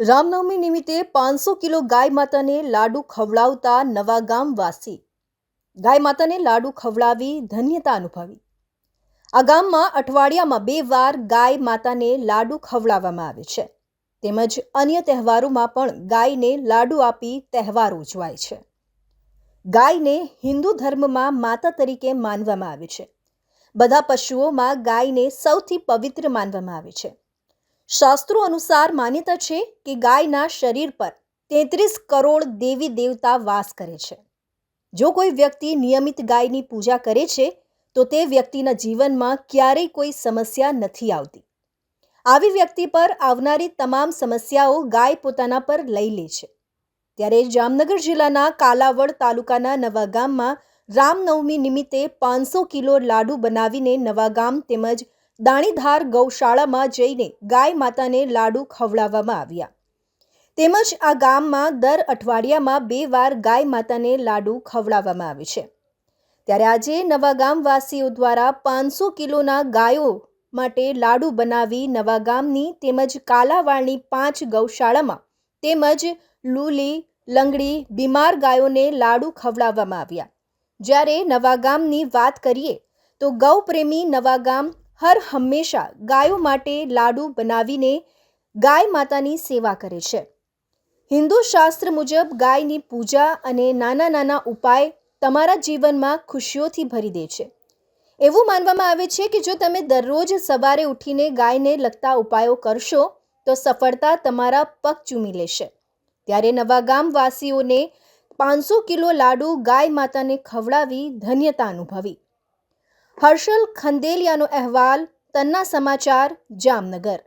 રામનવમી નિમિત્તે પાંચસો કિલો ગાય માતાને લાડુ ખવડાવતા નવા ગામવાસી. ગાય માતાને લાડુ ખવડાવી ધન્યતા અનુભવી. આ ગામમાં અઠવાડિયામાં બે વાર ગાય માતાને લાડુ ખવડાવવામાં આવે છે. તેમજ અન્ય તહેવારોમાં પણ ગાયને લાડુ આપી તહેવાર ઉજવાય છે. ગાયને હિન્દુ ધર્મમાં માતા તરીકે માનવામાં આવે છે. બધા પશુઓમાં ગાયને સૌથી પવિત્ર માનવામાં આવે છે. શાસ્ત્રો અનુસાર માન્યતા છે કે ગાયના શરીર પર તેત્રીસ કરોડ દેવી દેવતા વાસ કરે છે. જો કોઈ વ્યક્તિ નિયમિત ગાયની પૂજા કરે છે, તો તે વ્યક્તિના જીવનમાં ક્યારેય કોઈ સમસ્યા નથી આવતી. આવી વ્યક્તિ પર આવનારી તમામ સમસ્યાઓ ગાય પોતાના પર લઈ લે છે. ત્યારે જામનગર જિલ્લાના કાલાવડ તાલુકાના નવા ગામમાં રામનવમી નિમિત્તે પાંચસો કિલો લાડુ બનાવીને નવા ગામ તેમજ દાણીધાર ગૌશાળામાં જઈને ગાય માતાને લાડુ ખવડાવવામાં આવ્યા. તેમજ આ ગામમાં દર અઠવાડિયામાં બે વાર ગાય માતાને લાડુ ખવડાવવામાં આવે છે. ત્યારે આજે નવા ગામવાસીઓ દ્વારા પાંચસો કિલોના ગાયો માટે લાડુ બનાવી નવા ગામની તેમજ કાલાવાળની પાંચ ગૌશાળામાં તેમજ લૂલી, લંગડી બીમાર ગાયોને લાડુ ખવડાવવામાં આવ્યા. જ્યારે નવા ગામની વાત કરીએ તો ગૌપ્રેમી નવા ગામ હર હંમેશા ગાયો માટે લાડુ બનાવીને ગાય માતાની સેવા કરે છે. હિન્દુ શાસ્ત્ર મુજબ ગાયની પૂજા અને નાના નાના ઉપાય તમારા જીવનમાં ખુશીઓથી ભરી દે છે. એવું માનવામાં આવે છે કે જો તમે દરરોજ સવારે ઉઠીને ગાયને લગતા ઉપાયો કરશો, તો સફળતા તમારા પગ ચૂમી લેશે. ત્યારે નવા ગામવાસીઓને પાંચસો કિલો લાડુ ગાય માતાને ખવડાવી ધન્યતા અનુભવી. હર્ષલ ખંદેલિયાનો અહેવાલ તન્ના સમાચાર જામનગર.